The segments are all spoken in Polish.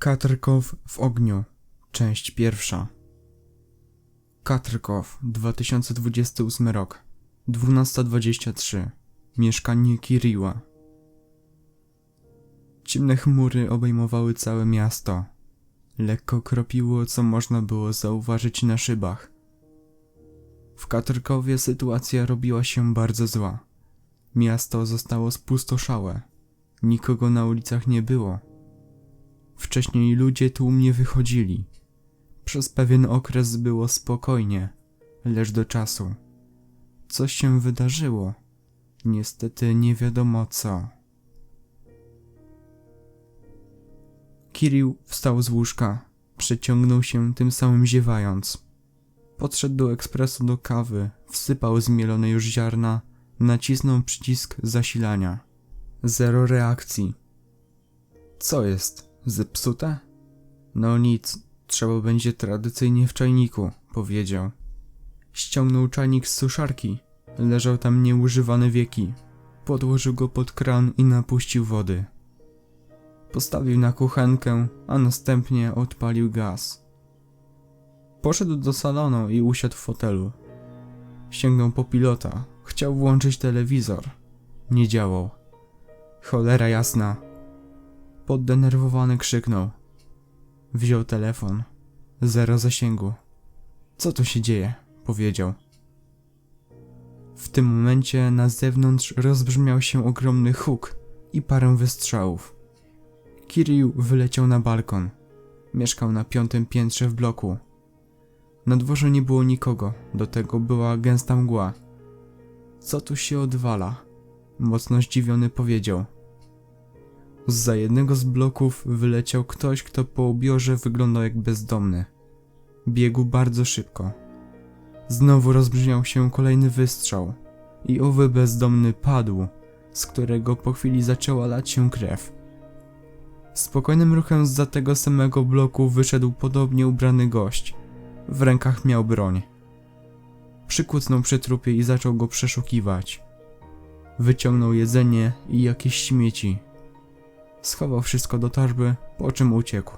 Katrkow w ogniu. Część pierwsza. Katrkow, 2028 rok. 12.23. Mieszkanie Kiriła. Ciemne chmury obejmowały całe miasto. Lekko kropiło, co można było zauważyć na szybach. W Katrkowie sytuacja robiła się bardzo zła. Miasto zostało spustoszałe. Nikogo na ulicach nie było. Wcześniej ludzie tłumnie wychodzili. Przez pewien okres było spokojnie, lecz do czasu. Coś się wydarzyło. Niestety nie wiadomo co. Kirill wstał z łóżka, przeciągnął się tym samym ziewając. Podszedł do ekspresu do kawy, wsypał zmielone już ziarna, nacisnął przycisk zasilania. Zero reakcji. Co jest? Zepsute? No nic, trzeba będzie tradycyjnie w czajniku, powiedział. Ściągnął czajnik z suszarki. Leżał tam nieużywany wieki. Podłożył go pod kran i napuścił wody. Postawił na kuchenkę, a następnie odpalił gaz. Poszedł do salonu i usiadł w fotelu. Sięgnął po pilota. Chciał włączyć telewizor. Nie działał. Cholera jasna. Poddenerwowany krzyknął. Wziął telefon. Zero zasięgu. Co tu się dzieje? Powiedział. W tym momencie na zewnątrz rozbrzmiał się ogromny huk i parę wystrzałów. Kirill wyleciał na balkon. Mieszkał na piątym piętrze w bloku. Na dworze nie było nikogo, do tego była gęsta mgła. Co tu się odwala? Mocno zdziwiony powiedział. Zza jednego z bloków wyleciał ktoś, kto po ubiorze wyglądał jak bezdomny. Biegł bardzo szybko. Znowu rozbrzmiał się kolejny wystrzał i owy bezdomny padł, z którego po chwili zaczęła lać się krew. Spokojnym ruchem za tego samego bloku wyszedł podobnie ubrany gość. W rękach miał broń. Przykucnął przy trupie i zaczął go przeszukiwać. Wyciągnął jedzenie i jakieś śmieci. Schował wszystko do torby, po czym uciekł.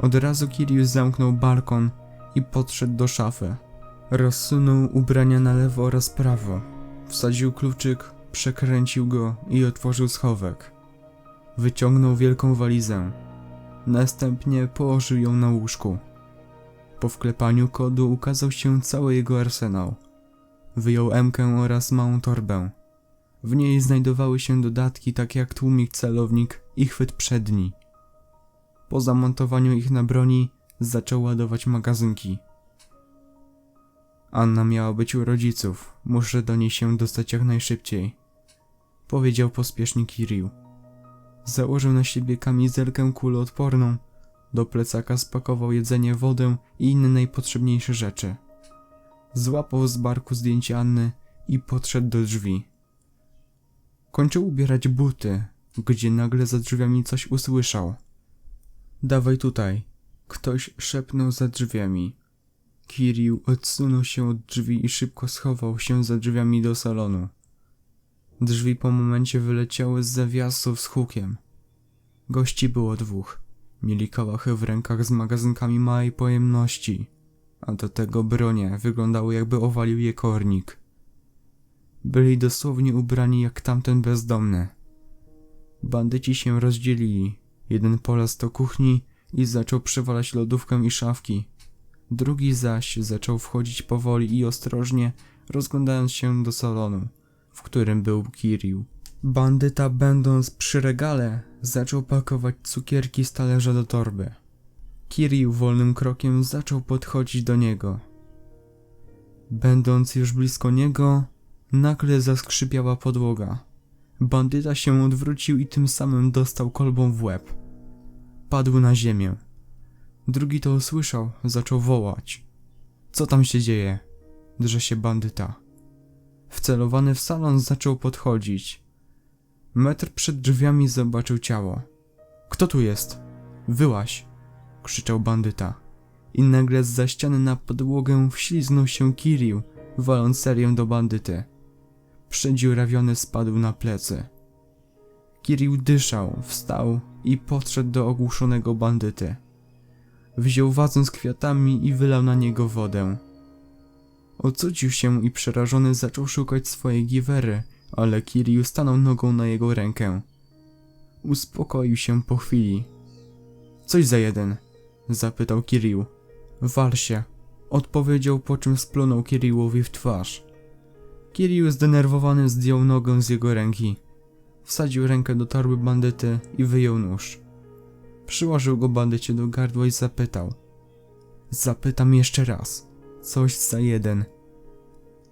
Od razu Kirius zamknął balkon i podszedł do szafy. Rozsunął ubrania na lewo oraz prawo. Wsadził kluczyk, przekręcił go i otworzył schowek. Wyciągnął wielką walizę. Następnie położył ją na łóżku. Po wklepaniu kodu ukazał się cały jego arsenał. Wyjął emkę oraz małą torbę. W niej znajdowały się dodatki takie jak tłumik, celownik i chwyt przedni. Po zamontowaniu ich na broni zaczął ładować magazynki. Anna miała być u rodziców. Muszę do niej się dostać jak najszybciej. Powiedział pospiesznie Kirill. Założył na siebie kamizelkę kuloodporną. Do plecaka spakował jedzenie, wodę i inne najpotrzebniejsze rzeczy. Złapał z barku zdjęcie Anny i podszedł do drzwi. Kończył ubierać buty, gdzie nagle za drzwiami coś usłyszał. Dawaj tutaj. Ktoś szepnął za drzwiami. Kirill odsunął się od drzwi i szybko schował się za drzwiami do salonu. Drzwi po momencie wyleciały z zawiasów z hukiem. Gości było dwóch. Mieli kałachy w rękach z magazynkami małej pojemności, a do tego bronie wyglądały jakby owalił je kornik. Byli dosłownie ubrani jak tamten bezdomny. Bandyci się rozdzielili. Jeden polazł do kuchni i zaczął przewalać lodówkę i szafki. Drugi zaś zaczął wchodzić powoli i ostrożnie, rozglądając się do salonu, w którym był Kirill. Bandyta, będąc przy regale, zaczął pakować cukierki z talerza do torby. Kirill wolnym krokiem zaczął podchodzić do niego. Będąc już blisko niego, nagle zaskrzypiała podłoga. Bandyta się odwrócił i tym samym dostał kolbą w łeb. Padł na ziemię. Drugi to usłyszał, zaczął wołać. Co tam się dzieje? Drze się bandyta. Wcelowany w salon zaczął podchodzić. Metr przed drzwiami zobaczył ciało. Kto tu jest? Wyłaś! krzyczał bandyta. I nagle z ściany na podłogę wśliznął się Kirill, waląc serię do bandyty. Przedziurawiony spadł na plecy. Kirill dyszał, wstał i podszedł do ogłuszonego bandyty. Wziął wazon z kwiatami i wylał na niego wodę. Ocucił się i przerażony zaczął szukać swojej giwery, ale Kirill stanął nogą na jego rękę. Uspokoił się po chwili. Coś za jeden, zapytał Kirill. Wal się, odpowiedział po czym splunął Kirillowi w twarz. Kirill zdenerwowany zdjął nogę z jego ręki. Wsadził rękę do torby bandyty i wyjął nóż. Przyłożył go bandycie do gardła i zapytał. Zapytam jeszcze raz. Coś za jeden.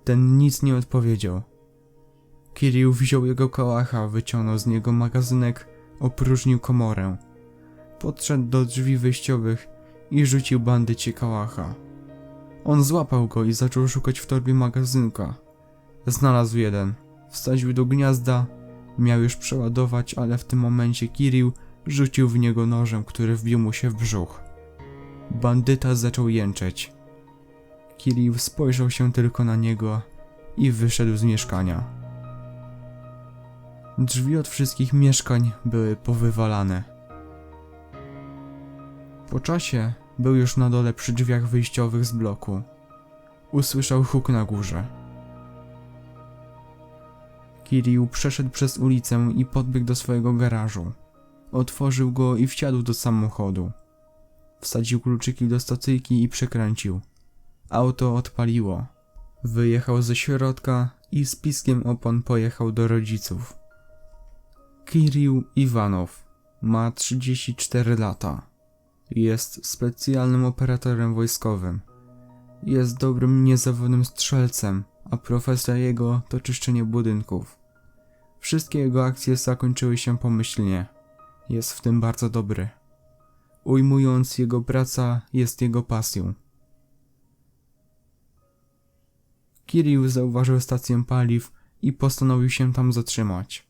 Ten nic nie odpowiedział. Kirill wziął jego kałacha, wyciągnął z niego magazynek, opróżnił komorę. Podszedł do drzwi wyjściowych i rzucił bandycie kałacha. On złapał go i zaczął szukać w torbie magazynka. Znalazł jeden. Wsadził do gniazda. Miał już przeładować, ale w tym momencie Kirill rzucił w niego nożem, który wbił mu się w brzuch. Bandyta zaczął jęczeć. Kirill spojrzał się tylko na niego i wyszedł z mieszkania. Drzwi od wszystkich mieszkań były powywalane. Po czasie był już na dole przy drzwiach wyjściowych z bloku. Usłyszał huk na górze. Kirill przeszedł przez ulicę i podbiegł do swojego garażu. Otworzył go i wsiadł do samochodu. Wsadził kluczyki do stacyjki i przekręcił. Auto odpaliło. Wyjechał ze środka i z piskiem opon pojechał do rodziców. Kirill Iwanow ma 34 lata. Jest specjalnym operatorem wojskowym. Jest dobrym, niezawodnym strzelcem, a profesja jego to czyszczenie budynków. Wszystkie jego akcje zakończyły się pomyślnie. Jest w tym bardzo dobry. Ujmując, jego praca jest jego pasją. Kirill zauważył stację paliw i postanowił się tam zatrzymać.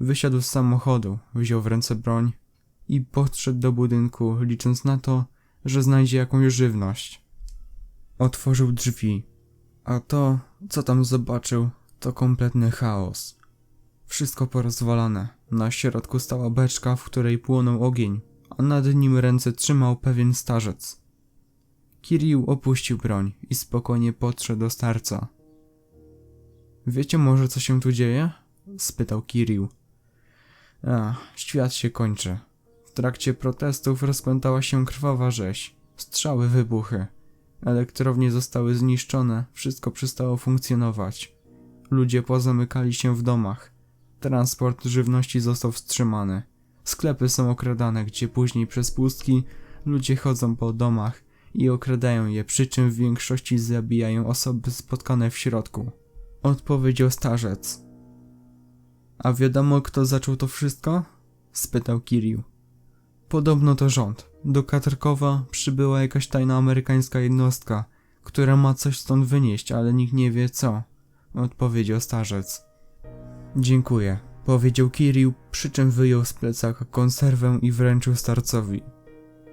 Wysiadł z samochodu, wziął w ręce broń i podszedł do budynku, licząc na to, że znajdzie jakąś żywność. Otworzył drzwi, a to, co tam zobaczył, to kompletny chaos. Wszystko porozwalane. Na środku stała beczka, w której płonął ogień, a nad nim ręce trzymał pewien starzec. Kirill opuścił broń i spokojnie podszedł do starca. Wiecie może, co się tu dzieje? spytał Kirill. A, świat się kończy. W trakcie protestów rozpętała się krwawa rzeź. Strzały wybuchy. Elektrownie zostały zniszczone, wszystko przestało funkcjonować. Ludzie pozamykali się w domach. Transport żywności został wstrzymany. Sklepy są okradane, gdzie później przez pustki ludzie chodzą po domach i okradają je, przy czym w większości zabijają osoby spotkane w środku. Odpowiedział starzec. A wiadomo, kto zaczął to wszystko? spytał Kirill. Podobno to rząd. Do Katarkowa przybyła jakaś tajna amerykańska jednostka, która ma coś stąd wynieść, ale nikt nie wie co, odpowiedział starzec. Dziękuję, powiedział Kirill, przy czym wyjął z plecaka konserwę i wręczył starcowi.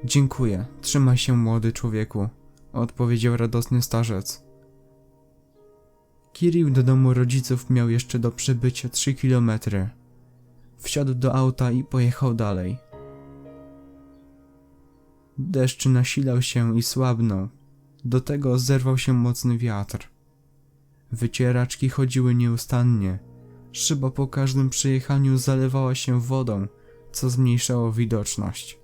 Dziękuję, trzymaj się młody człowieku, odpowiedział radosny starzec. Kirill do domu rodziców miał jeszcze do przebycia 3 kilometry. Wsiadł do auta i pojechał dalej. Deszcz nasilał się i słabnął. Do tego zerwał się mocny wiatr. Wycieraczki chodziły nieustannie. Szyba po każdym przejechaniu zalewała się wodą, co zmniejszało widoczność.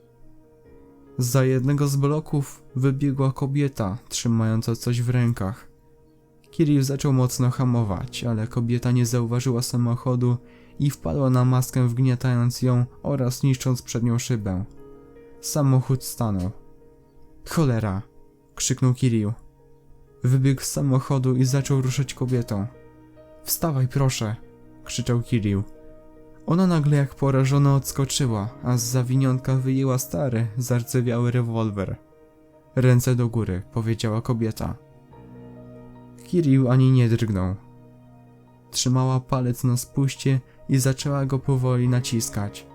Za jednego z bloków wybiegła kobieta, trzymająca coś w rękach. Kirill zaczął mocno hamować, ale kobieta nie zauważyła samochodu i wpadła na maskę, wgniatając ją oraz niszcząc przednią szybę. Samochód stanął. Cholera! krzyknął Kirill. Wybiegł z samochodu i zaczął ruszać kobietą. Wstawaj, proszę! Krzyczał Kirill. Ona nagle jak porażona odskoczyła, a z zawiniątka wyjęła stary, zardzewiały rewolwer. Ręce do góry, powiedziała kobieta. Kirill ani nie drgnął. Trzymała palec na spuście i zaczęła go powoli naciskać.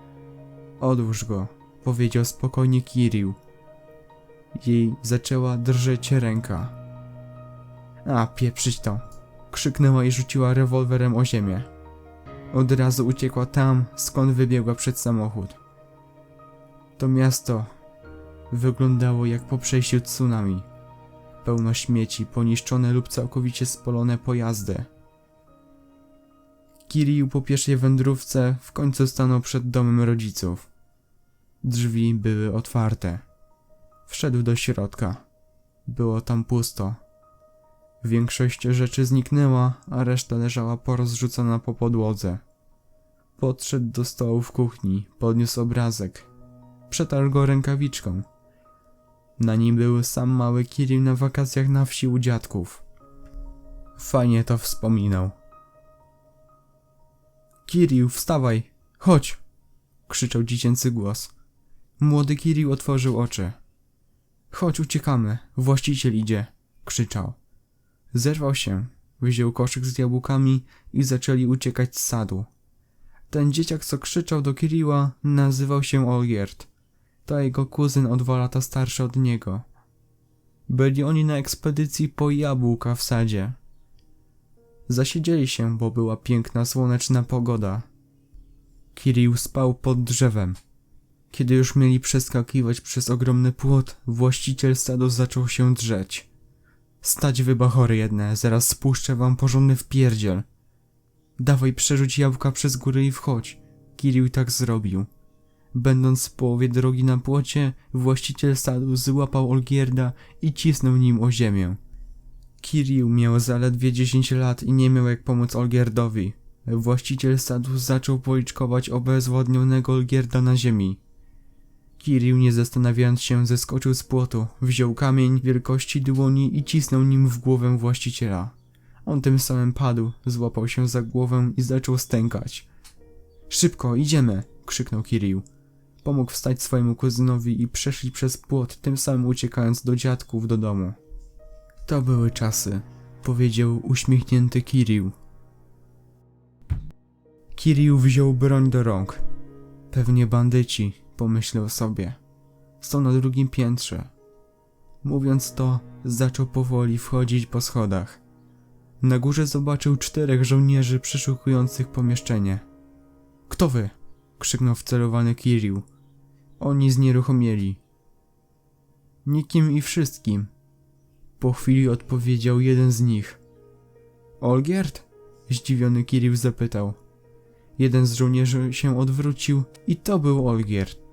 Odłóż go, powiedział spokojnie Kirill. Jej zaczęła drżeć ręka. A, pieprzyć to! Krzyknęła i rzuciła rewolwerem o ziemię. Od razu uciekła tam, skąd wybiegła przed samochód. To miasto wyglądało jak po przejściu tsunami. Pełno śmieci, poniszczone lub całkowicie spolone pojazdy. Kirill po pierwszej wędrówce w końcu stanął przed domem rodziców. Drzwi były otwarte. Wszedł do środka. Było tam pusto. Większość rzeczy zniknęła, a reszta leżała porozrzucona po podłodze. Podszedł do stołu w kuchni, podniósł obrazek. Przetarł go rękawiczką. Na nim był sam mały Kirill na wakacjach na wsi u dziadków. Fajnie to wspominał. Kirill, wstawaj! Chodź! krzyczał dziecięcy głos. Młody Kirill otworzył oczy. Chodź, uciekamy, właściciel idzie, krzyczał. Zerwał się, wziął koszyk z jabłkami i zaczęli uciekać z sadu. Ten dzieciak, co krzyczał do Kiriła, nazywał się Olgierd. To jego kuzyn o dwa lata starszy od niego. Byli oni na ekspedycji po jabłka w sadzie. Zasiedzieli się, bo była piękna, słoneczna pogoda. Kirill spał pod drzewem. Kiedy już mieli przeskakiwać przez ogromny płot, właściciel stadu zaczął się drzeć. Stać wy bachory jedne, zaraz spuszczę wam porządny wpierdziel. Dawaj przerzuć jabłka przez góry i wchodź. Kirill tak zrobił. Będąc w połowie drogi na płocie, właściciel stadu złapał Olgierda i cisnął nim o ziemię. Kirill miał zaledwie 10 lat i nie miał jak pomóc Olgierdowi. Właściciel stadu zaczął policzkować obezwładnionego Olgierda na ziemi. Kirill, nie zastanawiając się, zeskoczył z płotu, wziął kamień wielkości dłoni i cisnął nim w głowę właściciela. On tym samym padł, złapał się za głowę i zaczął stękać. Szybko, idziemy! krzyknął Kirill. Pomógł wstać swojemu kuzynowi i przeszli przez płot, tym samym uciekając do dziadków do domu. To były czasy, powiedział uśmiechnięty Kirill. Kirill wziął broń do rąk. Pewnie bandyci, pomyślał sobie. Są na drugim piętrze. Mówiąc to, zaczął powoli wchodzić po schodach. Na górze zobaczył czterech żołnierzy przeszukujących pomieszczenie. Kto wy? krzyknął wcelowany Kirill. Oni znieruchomieli. Nikim i wszystkim. Po chwili odpowiedział jeden z nich. Olgierd? Zdziwiony Kirill zapytał. Jeden z żołnierzy się odwrócił i to był Olgierd.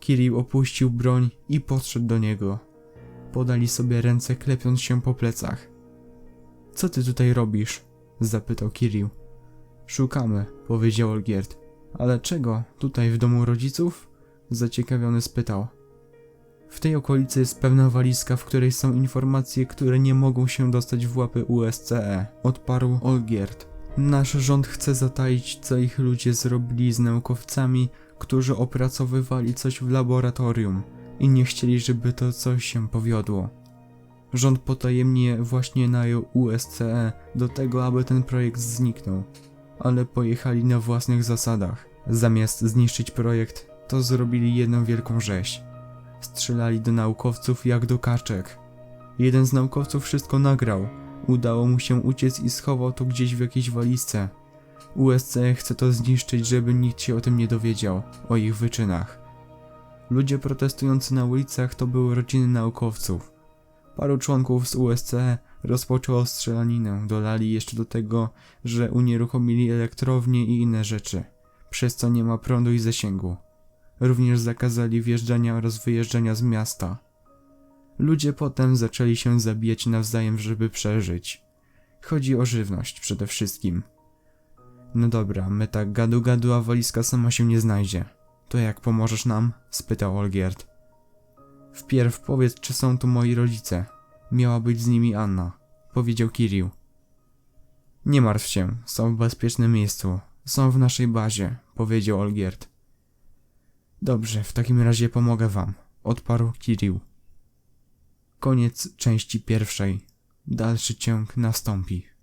Kirill opuścił broń i podszedł do niego. Podali sobie ręce, klepiąc się po plecach. Co ty tutaj robisz? zapytał Kirill. Szukamy, powiedział Olgierd. Ale czego? Tutaj w domu rodziców? Zaciekawiony spytał. W tej okolicy jest pewna walizka, w której są informacje, które nie mogą się dostać w łapy USCE, odparł Olgierd. Nasz rząd chce zataić, co ich ludzie zrobili z naukowcami, którzy opracowywali coś w laboratorium i nie chcieli, żeby to coś się powiodło. Rząd potajemnie właśnie najął USCE do tego, aby ten projekt zniknął, ale pojechali na własnych zasadach. Zamiast zniszczyć projekt, to zrobili jedną wielką rzeź. Strzelali do naukowców jak do kaczek. Jeden z naukowców wszystko nagrał. Udało mu się uciec i schował to gdzieś w jakiejś walizce. USCE chce to zniszczyć, żeby nikt się o tym nie dowiedział, o ich wyczynach. Ludzie protestujący na ulicach to były rodziny naukowców. Paru członków z USCE rozpoczęło strzelaninę, dolali jeszcze do tego, że unieruchomili elektrownie i inne rzeczy, przez co nie ma prądu i zasięgu. Również zakazali wjeżdżania oraz wyjeżdżania z miasta. Ludzie potem zaczęli się zabijać nawzajem, żeby przeżyć. Chodzi o żywność przede wszystkim. No dobra, my tak gadu gadu, a walizka sama się nie znajdzie. To jak pomożesz nam? spytał Olgierd. Wpierw powiedz, czy są tu moi rodzice. Miała być z nimi Anna, powiedział Kirill. Nie martw się, są w bezpiecznym miejscu. Są w naszej bazie, powiedział Olgierd. Dobrze, w takim razie pomogę wam, odparł Kirill. Koniec części pierwszej. Dalszy ciąg nastąpi.